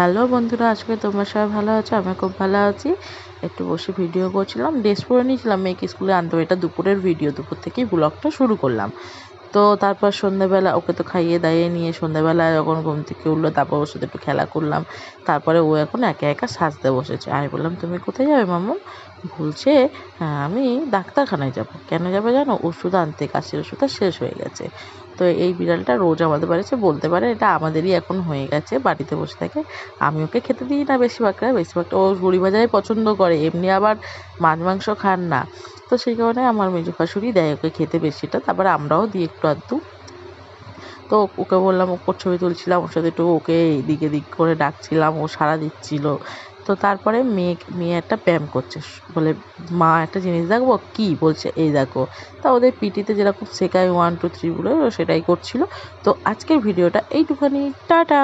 Hello বন্ধুরা, আজকে তোমরা সবাই ভালো আছো? আমি খুব ভালো আছি। একটু বসে ভিডিও করছিলাম ড্রেস পরে নিয়েছিলাম মেয়েকে স্কুলে আনতে। এটা দুপুরের ভিডিও দুপুর থেকেই ব্লগটা শুরু করলাম। তো তারপর সন্ধ্যাবেলা ওকে তো খাইয়ে দাইয়ে নিয়ে সন্ধ্যাবেলা যখন ঘুম থেকে উঠল, তারপর ওর সাথে একটু খেলা করলাম। তারপরে ও এখন একা একা সাজতে বসেছে। আমি বললাম, তুমি কোথায় যাবে মামু? বলছে হ্যাঁ আমি ডাক্তারখানায় যাব। কেন যাবে জানো? ওষুধ আনতে, কাশির ওষুধটা শেষ হয়ে গেছে। তো এই বিড়ালটা রোজ আমাদের বাড়িতে বলতে পারে, এটা আমাদেরই এখন হয়ে গেছে, বাড়িতে বসে থাকে। আমি ওকে খেতে দিই না বেশিরভাগটা। বেশিরভাগটা ও গুড়ি ভাজাই পছন্দ করে, এমনি আবার মাছ মাংস খান না। তো সেই কারণে আমার মেজো শাশুড়ি দেয় ওকে খেতে বেশিটা। তারপরে আমরাও একটু আধটু তো ওকে বললাম, ওর ছবি তুলছিলাম, ওর সাথে একটু ওকে এদিক এদিক করে ডাকছিলাম, ও সাড়া দিচ্ছিল। তো তারপরে মেয়ে মেয়ে একটা ব্যায়াম করছে, বলে, মা, একটা জিনিস দেখব? কি? বলছে, এই দেখো। তা ওদের পিটিতে যেরকম শেখায় ওয়ান টু থ্রি বলে সেটাই করছিল। তো আজকের ভিডিওটা এইটুখানি। টাটা!